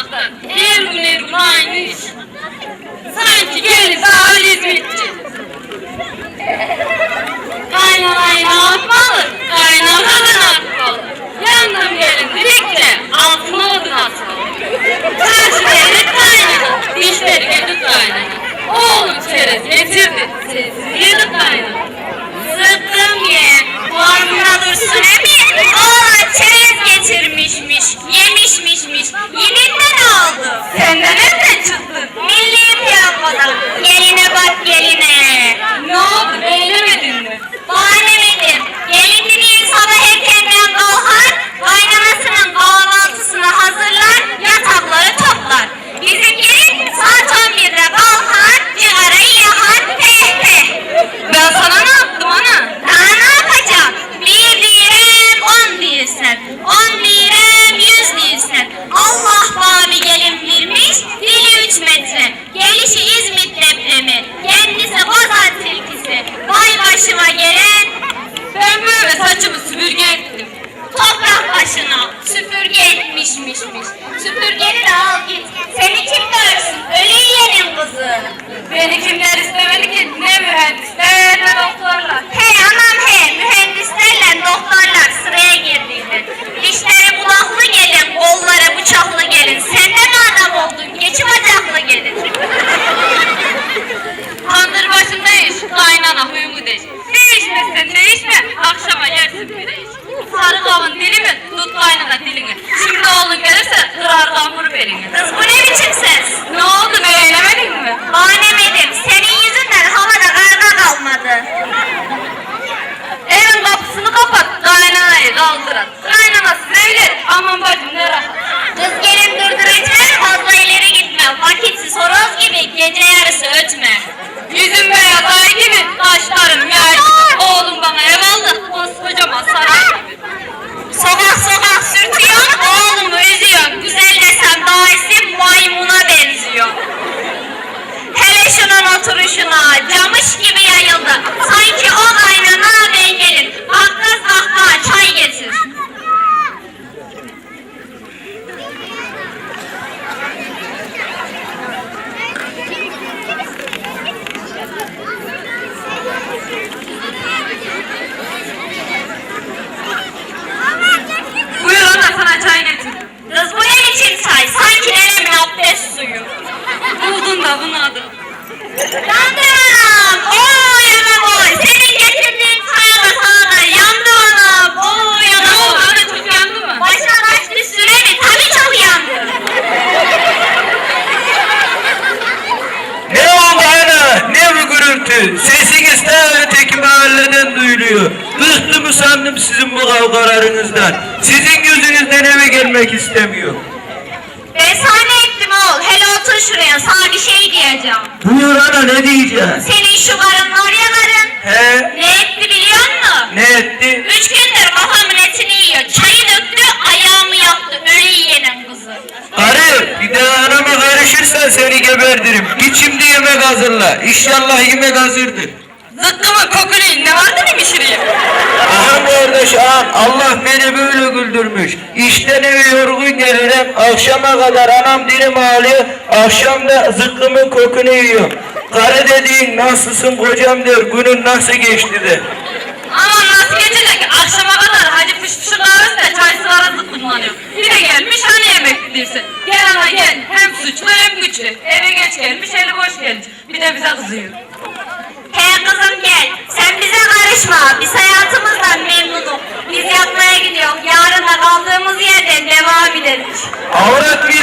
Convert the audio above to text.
olmaktan her gün her gün aynı iş. Sanki gelip daha hizmetçi. Kaynanayı ne yapmalı? Kaynana atmalı? Yandan gelin direkt de altına odun atmalı. Karşı gelin kaynana. Dişleri gelip kaynana. Oğlum çerez getirdi. Sesini yedim kaynana. Zıkkım ye. Formuna dursun hep. vermiş. Elinden aldım. Senden süpürge etmişmişmiş. Süpürgeni de al git. Seni kim görsün? Ölü yiyenin kızı. Beni kimler istemedi ki? Ne mühendisler Bıktım sizin bu kavgalarınızdan. Sizin yüzünüzden eve gelmek istemiyorum. Ben sana ettim oğul. Hele otur şuraya. Sana bir şey diyeceğim. Buyur ana ne diyeceksin? Senin şu karın var ya karın. He? Ne etti biliyor musun? Ne etti? Üç gündür kafamın etini yiyor. Çayı döktü, ayağımı yaktı. Ölü yiyenin kızı. Karı bir daha anama karışırsan seni geberdirim. Git şimdi yemek hazırla. İnşallah yemek hazırdır. Zıkkımın kokunu ne vardı ne pişireyim? Aha ağam Allah beni böyle güldürmüş. İşten eve yorgun gelirim. Akşama kadar anam dilim ağlıyor. Akşam da zıkkımın kokunu yiyor. Karı dediğin nasılsın kocam der. Günün nasıl geçti de. Aman nasıl geçecek? Akşama kadar fış fışır kahvesi çay sıvara zıkkımlanıyor. Bir de gelmiş hani yemek bilirsin. Gel ana gel. Hem suçlu hem güçlü. Eve geç gelmiş eli boş gelmiş. Bir de bize kızıyor kızım gel. Sen bize karışma. Biz hayatımızdan memnunum. Biz yatmaya gidiyoruz. Yarın da kaldığımız yerden devam ederiz. Avrat bir